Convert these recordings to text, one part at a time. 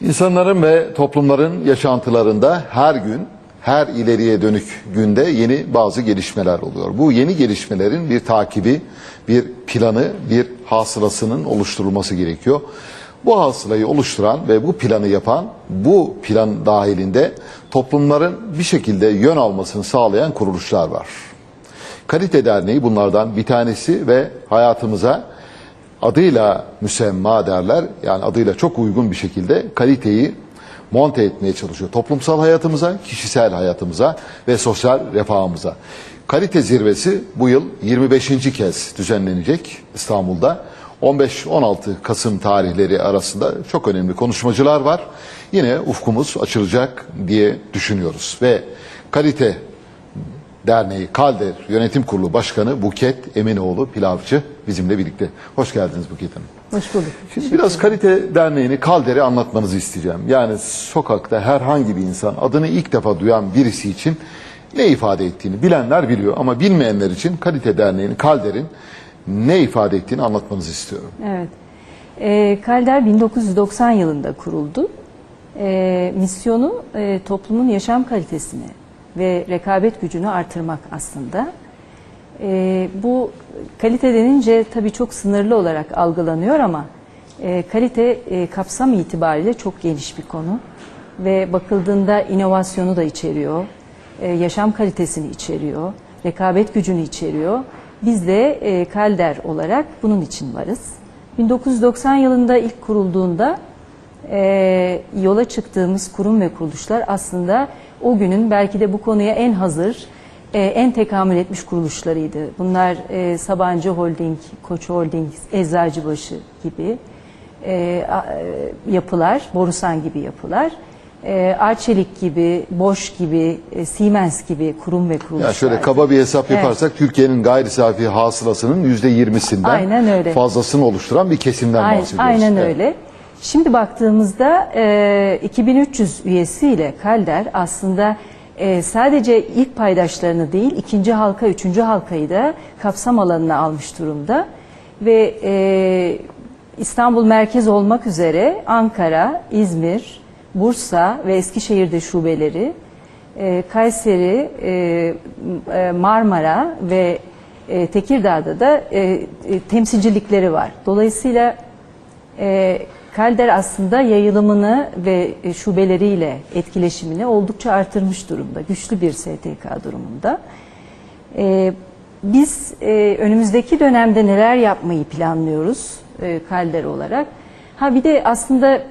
İnsanların ve toplumların yaşantılarında her gün, her ileriye dönük günde yeni bazı gelişmeler oluyor. Bu yeni gelişmelerin bir takibi, bir planı, bir hasılasının oluşturulması gerekiyor. Bu hasılayı oluşturan ve bu planı yapan, bu plan dahilinde toplumların bir şekilde yön almasını sağlayan kuruluşlar var. Kalite Derneği bunlardan bir tanesi ve hayatımıza adıyla müsemma derler. Yani adıyla çok uygun bir şekilde kaliteyi monte etmeye çalışıyor. Toplumsal hayatımıza, kişisel hayatımıza ve sosyal refahımıza. Kalite zirvesi bu yıl 25. kez düzenlenecek İstanbul'da. 15-16 Kasım tarihleri arasında çok önemli konuşmacılar var. Yine ufkumuz açılacak diye düşünüyoruz. Ve kalite Derneği Kalder Yönetim Kurulu Başkanı Buket Eminoğlu Pilavcı bizimle birlikte. Hoş geldiniz Buket Hanım. Hoş bulduk. Şimdi biraz Kalite Derneği'ni Kalder'i anlatmanızı isteyeceğim. Yani sokakta herhangi bir insan adını ilk defa duyan birisi için ne ifade ettiğini bilenler biliyor ama bilmeyenler için Kalite Derneği'nin Kalder'in ne ifade ettiğini anlatmanızı istiyorum. Evet. E, Kalder 1990 yılında kuruldu. E, misyonu e, toplumun yaşam kalitesini ve rekabet gücünü artırmak aslında. E, bu kalite denince tabii çok sınırlı olarak algılanıyor ama e, kalite e, kapsam itibariyle çok geniş bir konu ve bakıldığında inovasyonu da içeriyor, e, yaşam kalitesini içeriyor, rekabet gücünü içeriyor. Biz de e, Kalder olarak bunun için varız. 1990 yılında ilk kurulduğunda e, yola çıktığımız kurum ve kuruluşlar aslında o günün belki de bu konuya en hazır, e, en tekamül etmiş kuruluşlarıydı. Bunlar e, Sabancı Holding, Koç Holding, Eczacıbaşı gibi e, a- e, yapılar, Borusan gibi yapılar. E, Arçelik gibi, Bosch gibi, e, Siemens gibi kurum ve kuruluşlar. Ya şöyle kaba bir hesap Evet. yaparsak Türkiye'nin gayri safi hasılasının yüzde yirmisinden fazlasını oluşturan bir kesimden Aynen, bahsediyoruz. aynen Evet. öyle. Şimdi baktığımızda e, 2300 üyesiyle Kalder aslında e, sadece ilk paydaşlarını değil ikinci halka, üçüncü halkayı da kapsam alanına almış durumda. Ve e, İstanbul merkez olmak üzere Ankara, İzmir, Bursa ve Eskişehir'de şubeleri, e, Kayseri, e, e, Marmara ve e, Tekirdağ'da da e, e, temsilcilikleri var. Dolayısıyla e, Kalder aslında yayılımını ve e, şubeleriyle etkileşimini oldukça artırmış durumda. Güçlü bir STK durumunda. E, biz e, önümüzdeki dönemde neler yapmayı planlıyoruz e, Kalder olarak? Ha bir de aslında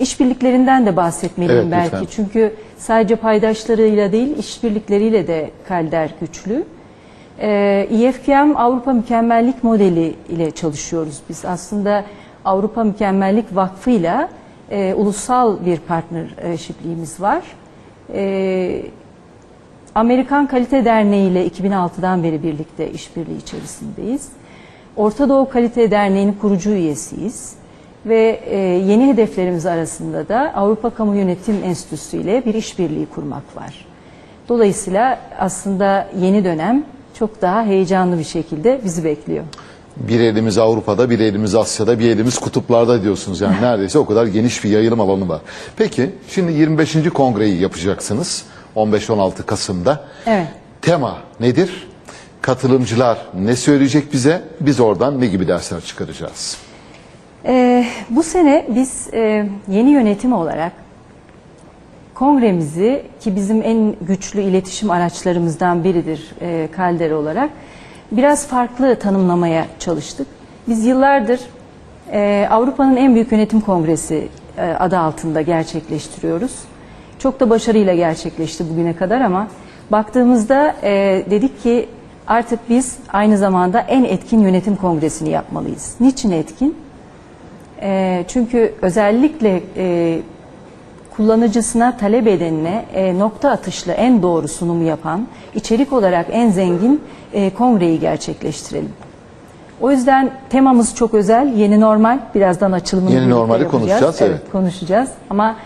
işbirliklerinden de bahsetmeliyim Evet, belki. lütfen. Çünkü sadece paydaşlarıyla değil işbirlikleriyle de Kalder güçlü. EFKM Avrupa Mükemmellik Modeli ile çalışıyoruz biz. Aslında Avrupa Mükemmellik Vakfı ile e, ulusal bir partnership'liğimiz var. Ee, Amerikan Kalite Derneği ile 2006'dan beri birlikte işbirliği içerisindeyiz. Orta Doğu Kalite Derneği'nin kurucu üyesiyiz. Ve e, yeni hedeflerimiz arasında da Avrupa Kamu Yönetim Enstitüsü ile bir işbirliği kurmak var. Dolayısıyla aslında yeni dönem çok daha heyecanlı bir şekilde bizi bekliyor. Bir elimiz Avrupa'da, bir elimiz Asya'da, bir elimiz kutuplarda diyorsunuz. Yani neredeyse o kadar geniş bir yayılım alanı var. Peki şimdi 25. kongreyi yapacaksınız 15-16 Kasım'da. Evet. Tema nedir? Katılımcılar ne söyleyecek bize? Biz oradan ne gibi dersler çıkaracağız? Ee, bu sene biz e, yeni yönetim olarak kongremizi ki bizim en güçlü iletişim araçlarımızdan biridir e, Kalder olarak biraz farklı tanımlamaya çalıştık. Biz yıllardır e, Avrupa'nın en büyük yönetim kongresi e, adı altında gerçekleştiriyoruz. Çok da başarıyla gerçekleşti bugüne kadar ama baktığımızda e, dedik ki artık biz aynı zamanda en etkin yönetim kongresini yapmalıyız. Niçin etkin? E, çünkü özellikle e, kullanıcısına, talep edenine e, nokta atışlı en doğru sunumu yapan, içerik olarak en zengin e, kongreyi gerçekleştirelim. O yüzden temamız çok özel, yeni normal. Birazdan açılımını Yeni normali yapacağız. konuşacağız, evet. konuşacağız. Ama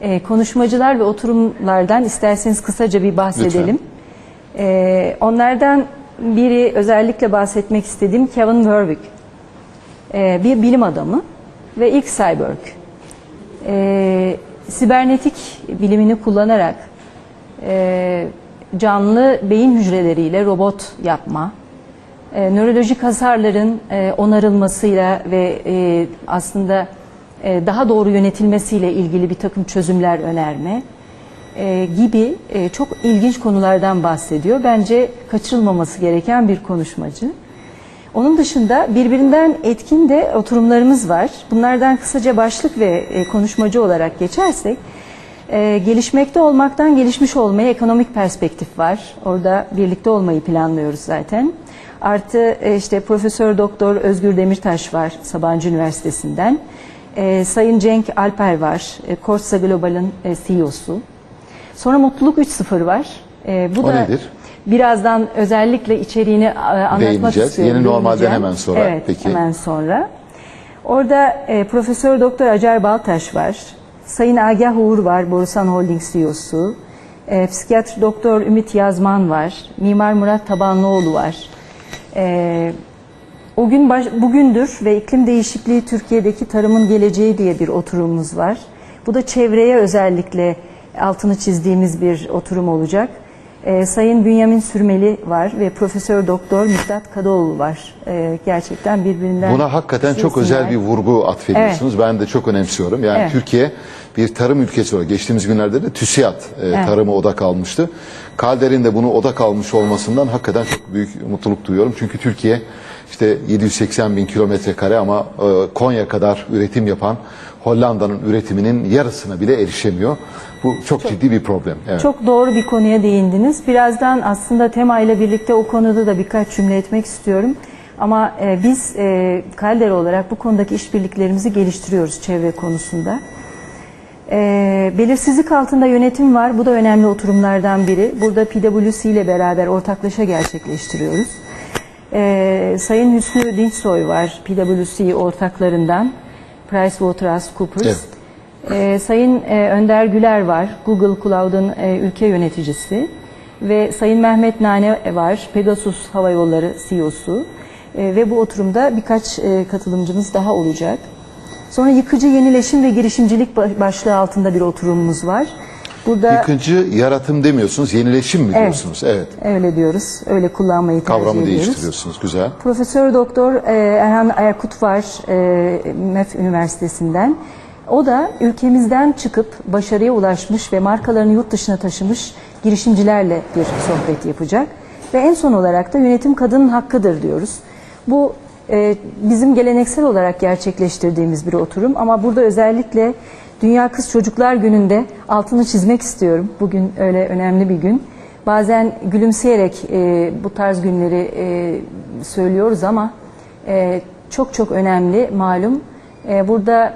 e, konuşmacılar ve oturumlardan isterseniz kısaca bir bahsedelim. E, onlardan biri özellikle bahsetmek istediğim Kevin Warwick. E, bir bilim adamı ve ilk cyborg. e, sibernetik bilimini kullanarak e, canlı beyin hücreleriyle robot yapma, e, nörolojik hasarların e, onarılmasıyla ve e, aslında e, daha doğru yönetilmesiyle ilgili bir takım çözümler önerme e, gibi e, çok ilginç konulardan bahsediyor. Bence kaçırılmaması gereken bir konuşmacı. Onun dışında birbirinden etkin de oturumlarımız var. Bunlardan kısaca başlık ve e, konuşmacı olarak geçersek, e, gelişmekte olmaktan gelişmiş olmaya ekonomik perspektif var. Orada birlikte olmayı planlıyoruz zaten. Artı e, işte Profesör Doktor Özgür Demirtaş var Sabancı Üniversitesi'nden. E, Sayın Cenk Alper var, e, Corsa Global'ın e, CEO'su. Sonra Mutluluk 3.0 var. E, bu O da nedir? Birazdan özellikle içeriğini e, anlatmak Değineceğiz. istiyorum. Yeni normalden değineceğim. hemen sonra. Evet, Peki. hemen sonra. Orada e, Profesör Doktor Acar Baltaş var. Sayın Agah Uğur var, Borusan Holding CEO'su. E, Psikiyatr Doktor Ümit Yazman var. Mimar Murat Tabanlıoğlu var. E, o gün baş, bugündür ve iklim değişikliği Türkiye'deki tarımın geleceği diye bir oturumumuz var. Bu da çevreye özellikle altını çizdiğimiz bir oturum olacak. Ee, Sayın Bünyamin Sürmeli var ve Profesör Doktor Miktat Kadıoğlu var. Ee, gerçekten birbirinden Buna hakikaten çok güçlü özel bir isimler. vurgu atfediyorsunuz. Ben de çok önemsiyorum. Yani Evet. Türkiye bir tarım ülkesi olarak geçtiğimiz günlerde de TÜSİAD e, Evet. tarımı odak almıştı. Kalder'in de bunu odak almış olmasından hakikaten çok büyük mutluluk duyuyorum. Çünkü Türkiye işte 780 bin kilometre kare ama e, Konya kadar üretim yapan Hollanda'nın üretiminin yarısına bile erişemiyor. Bu çok, ciddi bir problem. Evet. Çok doğru bir konuya değindiniz. Birazdan aslında tema ile birlikte o konuda da birkaç cümle etmek istiyorum. Ama e, biz e, Kaldera olarak bu konudaki işbirliklerimizi geliştiriyoruz çevre konusunda. E, belirsizlik altında yönetim var. Bu da önemli oturumlardan biri. Burada PwC ile beraber ortaklaşa gerçekleştiriyoruz. E, Sayın Hüsnü Dinçsoy var PwC ortaklarından. PricewaterhouseCoopers. Evet. Ee, Sayın e, Önder Güler var, Google Cloud'un e, ülke yöneticisi ve Sayın Mehmet Nane var, Pegasus Hava Yolları CEO'su E, ve bu oturumda birkaç e, katılımcımız daha olacak. Sonra yıkıcı yenileşim ve girişimcilik ba- başlığı altında bir oturumumuz var. Burada Yıkıcı yaratım demiyorsunuz, yenileşim mi diyorsunuz? Evet. öyle diyoruz, öyle kullanmayı tercih Kavramı ediyoruz. değiştiriyorsunuz. Güzel. Profesör Doktor e, Erhan Ayakut var e, MEF Üniversitesi'nden. O da ülkemizden çıkıp başarıya ulaşmış ve markalarını yurt dışına taşımış girişimcilerle bir sohbet yapacak. Ve en son olarak da yönetim kadının hakkıdır diyoruz. Bu e, bizim geleneksel olarak gerçekleştirdiğimiz bir oturum ama burada özellikle Dünya Kız Çocuklar Günü'nde altını çizmek istiyorum. Bugün öyle önemli bir gün. Bazen gülümseyerek e, bu tarz günleri e, söylüyoruz ama e, çok çok önemli malum. E, burada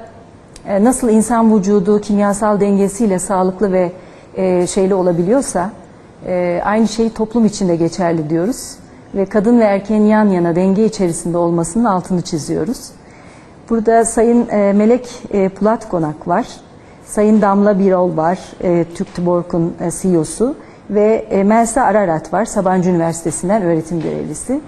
e, nasıl insan vücudu kimyasal dengesiyle sağlıklı ve e, şeyli olabiliyorsa e, aynı şey toplum içinde geçerli diyoruz. Ve kadın ve erkeğin yan yana denge içerisinde olmasının altını çiziyoruz. Burada Sayın e, Melek e, Pulat Konak var. Sayın Damla Birol var, e, Türk TÜBORK'un e, CEO'su. Ve e, Melsa Ararat var, Sabancı Üniversitesi'nden öğretim görevlisi.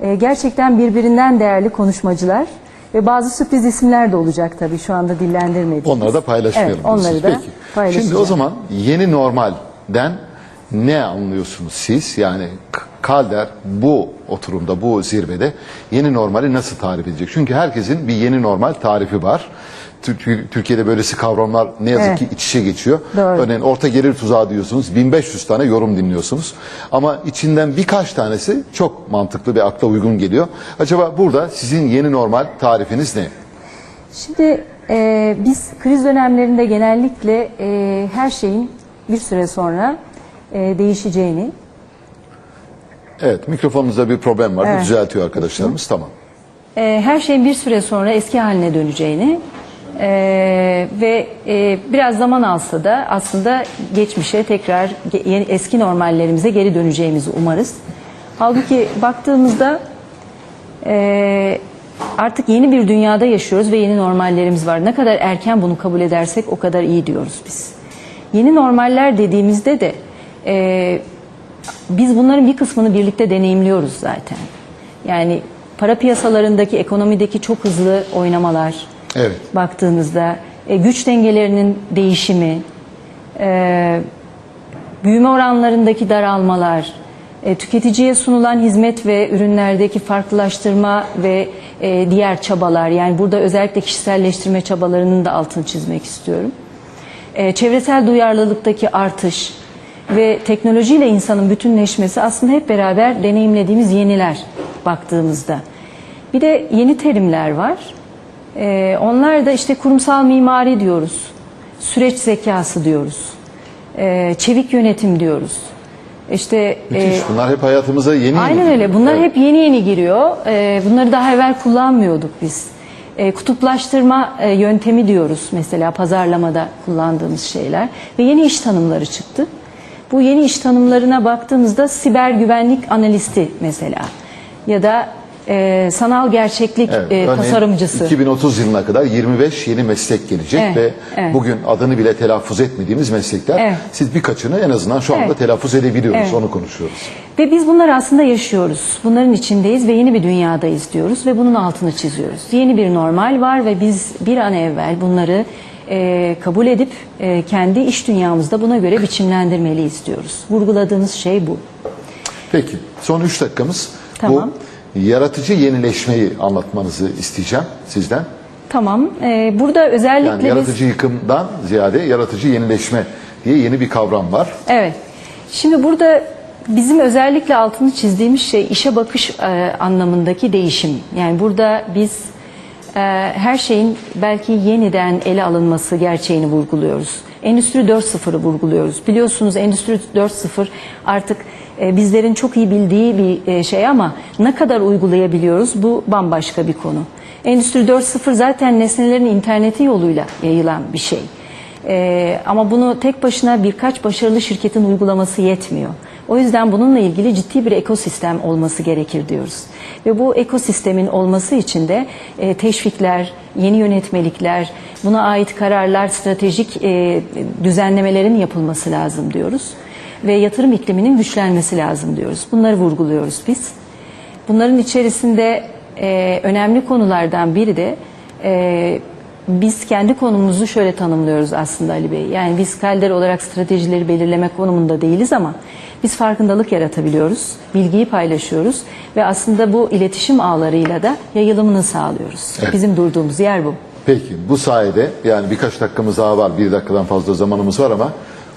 E, gerçekten birbirinden değerli konuşmacılar ve bazı sürpriz isimler de olacak tabii şu anda dillendirmediğimiz. Onları da paylaşmayalım. Evet, onları diyorsunuz. da Peki. paylaşacağım. Şimdi o zaman yeni normalden ne anlıyorsunuz siz? Yani Kalder bu oturumda, bu zirvede yeni normali nasıl tarif edecek? Çünkü herkesin bir yeni normal tarifi var. Tür- Türkiye'de böylesi kavramlar ne yazık Evet. ki iç içe geçiyor. Doğru. Örneğin orta gelir tuzağı diyorsunuz. 1500 tane yorum dinliyorsunuz. Ama içinden birkaç tanesi çok mantıklı ve akla uygun geliyor. Acaba burada sizin yeni normal tarifiniz ne? Şimdi e, biz kriz dönemlerinde genellikle e, her şeyin bir süre sonra e, değişeceğini, Evet mikrofonunuzda bir problem var. Evet. Düzeltiyor arkadaşlarımız. Tamam. e, her şeyin bir süre sonra eski haline döneceğini e, ve e, biraz zaman alsa da aslında geçmişe tekrar yeni, eski normallerimize geri döneceğimizi umarız. Halbuki baktığımızda e, artık yeni bir dünyada yaşıyoruz ve yeni normallerimiz var. Ne kadar erken bunu kabul edersek o kadar iyi diyoruz biz. Yeni normaller dediğimizde de e, biz bunların bir kısmını birlikte deneyimliyoruz zaten. Yani para piyasalarındaki, ekonomideki çok hızlı oynamalar Evet. baktığınızda e, güç dengelerinin değişimi, e, büyüme oranlarındaki daralmalar, e, tüketiciye sunulan hizmet ve ürünlerdeki farklılaştırma ve e, diğer çabalar yani burada özellikle kişiselleştirme çabalarının da altını çizmek istiyorum. E, çevresel duyarlılıktaki artış ve teknolojiyle insanın bütünleşmesi aslında hep beraber deneyimlediğimiz yeniler baktığımızda. Bir de yeni terimler var. E, onlar da işte kurumsal mimari diyoruz, süreç zekası diyoruz, e, çevik yönetim diyoruz. İşte Müthiş. e, Bunlar hep hayatımıza yeni yeni. Aynen öyle. Bunlar hep yeni yeni giriyor. Ee, bunları daha evvel kullanmıyorduk biz. Ee, kutuplaştırma e, yöntemi diyoruz mesela pazarlamada kullandığımız şeyler ve yeni iş tanımları çıktı. Bu yeni iş tanımlarına baktığımızda siber güvenlik analisti mesela ya da e, sanal gerçeklik Evet, e, tasarımcısı. 2030 yılına kadar 25 yeni meslek gelecek Evet, ve evet. bugün adını bile telaffuz etmediğimiz meslekler. Evet. Siz birkaçını en azından şu anda Evet. telaffuz edebiliyoruz. Evet. Onu konuşuyoruz. Ve biz bunları aslında yaşıyoruz. Bunların içindeyiz ve yeni bir dünyadayız diyoruz ve bunun altını çiziyoruz. Yeni bir normal var ve biz bir an evvel bunları e, kabul edip e, kendi iş dünyamızda buna göre biçimlendirmeliyiz diyoruz. Vurguladığımız şey bu. Peki son 3 dakikamız Tamam. bu yaratıcı yenileşmeyi anlatmanızı isteyeceğim sizden. Tamam. e, burada özellikle Yani biz... yaratıcı yıkımdan ziyade yaratıcı yenileşme diye yeni bir kavram var. Evet. Şimdi burada bizim özellikle altını çizdiğimiz şey işe bakış e, anlamındaki değişim. Yani burada biz her şeyin belki yeniden ele alınması gerçeğini vurguluyoruz. Endüstri 4.0'ı vurguluyoruz. Biliyorsunuz Endüstri 4.0 artık e, bizlerin çok iyi bildiği bir e, şey ama ne kadar uygulayabiliyoruz bu bambaşka bir konu. Endüstri 4.0 zaten nesnelerin interneti yoluyla yayılan bir şey. Ee, ama bunu tek başına birkaç başarılı şirketin uygulaması yetmiyor. O yüzden bununla ilgili ciddi bir ekosistem olması gerekir diyoruz. Ve bu ekosistemin olması için de e, teşvikler, yeni yönetmelikler, buna ait kararlar, stratejik e, düzenlemelerin yapılması lazım diyoruz. Ve yatırım ikliminin güçlenmesi lazım diyoruz. Bunları vurguluyoruz biz. Bunların içerisinde e, önemli konulardan biri de e, biz kendi konumuzu şöyle tanımlıyoruz aslında Ali Bey. Yani biz Kalder olarak stratejileri belirleme konumunda değiliz ama biz farkındalık yaratabiliyoruz, bilgiyi paylaşıyoruz ve aslında bu iletişim ağlarıyla da yayılımını sağlıyoruz. Evet. Bizim durduğumuz yer bu. Peki bu sayede yani birkaç dakikamız daha var. Bir dakikadan fazla zamanımız var ama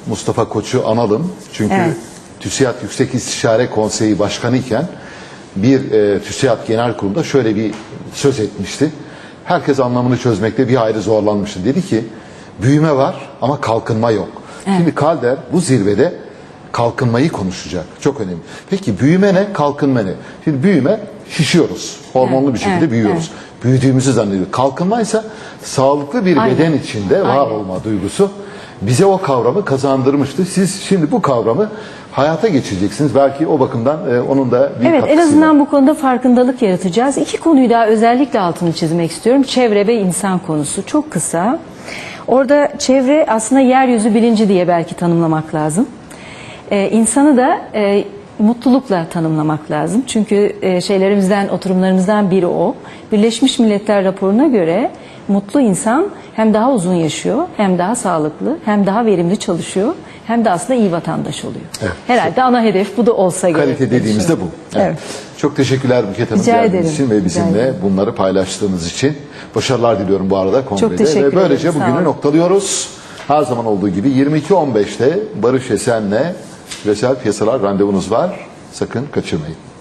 Mustafa Koç'u analım. Çünkü Evet. TÜSİAD Yüksek İstişare Konseyi Başkanı iken bir e, TÜSİAD Genel Kurulu'nda şöyle bir söz etmişti. Herkes anlamını çözmekte bir ayrı zorlanmıştı. Dedi ki büyüme var ama kalkınma yok. Şimdi Kalder bu zirvede kalkınmayı konuşacak. Çok önemli. Peki büyüme ne, kalkınma ne? Şimdi büyüme şişiyoruz. Hormonlu Evet, bir şekilde evet, büyüyoruz. Büyüdüğümüzü zannediyoruz. Kalkınma ise sağlıklı bir Aynen. beden içinde var Aynen. olma duygusu bize o kavramı kazandırmıştı. Siz şimdi bu kavramı hayata geçireceksiniz. Belki o bakımdan e, onun da bir Evet en azından var. bu konuda farkındalık yaratacağız. İki konuyu daha özellikle altını çizmek istiyorum. Çevre ve insan konusu. Çok kısa. Orada çevre aslında yeryüzü bilinci diye belki tanımlamak lazım. Ee, insanı da e, mutlulukla tanımlamak lazım. Çünkü e, şeylerimizden, oturumlarımızdan biri o. Birleşmiş Milletler raporuna göre mutlu insan hem daha uzun yaşıyor, hem daha sağlıklı, hem daha verimli çalışıyor, hem de aslında iyi vatandaş oluyor. Evet. Herhalde ana hedef bu da olsa gerek. Kalite diye dediğimizde bu. düşünüyorum. Evet. Çok teşekkürler Buket Hanım geldiğiniz için ve bizimle bunları paylaştığınız için. Başarılar diliyorum bu arada kongrede. teşekkür ve böylece ederim, bugünü noktalıyoruz. Her zaman olduğu gibi 22.15'te Barış Esen'le küresel piyasalar randevunuz var. Sakın kaçırmayın.